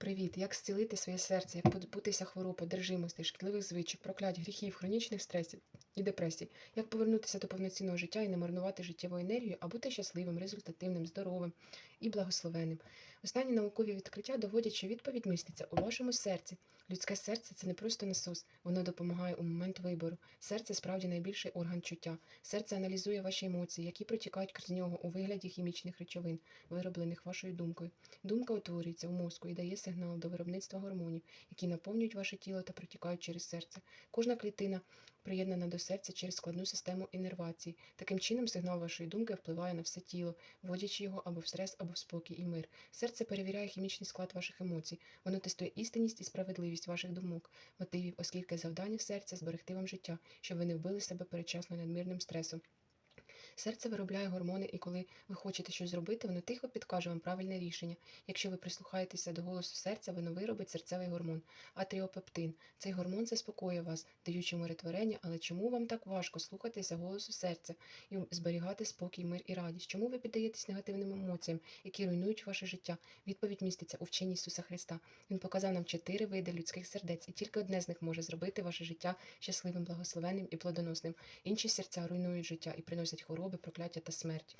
Привіт! Як зцілити своє серце, як позбутися хвороб, одержимостей, шкідливих звичок, проклять, гріхів, хронічних стресів і депресій, як повернутися до повноцінного життя і не марнувати життєву енергію, а бути щасливим, результативним, здоровим і благословенним. Останні наукові відкриття доводять, що відповідь міститься у вашому серці. Людське серце це не просто насос, воно допомагає у момент вибору. Серце справді найбільший орган чуття. Серце аналізує ваші емоції, які протікають крізь нього у вигляді хімічних речовин, вироблених вашою думкою. Думка утворюється у мозку і дає сигнал до виробництва гормонів, які наповнюють ваше тіло та протікають через серце. Кожна клітина приєднана до серця через складну систему іннервації. Таким чином, сигнал вашої думки впливає на все тіло, вводячи його або в стрес, або в спокій і мир. Серце перевіряє хімічний склад ваших емоцій. Воно тестує істинність і справедливість ваших думок, мотивів, оскільки завдання серця зберегти вам життя, щоб ви не вбили себе передчасно надмірним стресом. Серце виробляє гормони, і коли ви хочете щось зробити, воно тихо підкаже вам правильне рішення. Якщо ви прислухаєтеся до голосу серця, воно виробить серцевий гормон атріопептин. Цей гормон заспокоює вас, даючи миротворення, але чому вам так важко слухатися голосу серця і зберігати спокій, мир і радість? Чому ви піддаєтесь негативним емоціям, які руйнують ваше життя? Відповідь міститься у вченні Ісуса Христа. Він показав нам чотири види людських сердець, і тільки одне з них може зробити ваше життя щасливим, благословенним і плодоносним. Інші серця руйнують життя і приносять хвороби, прокляття та смерть.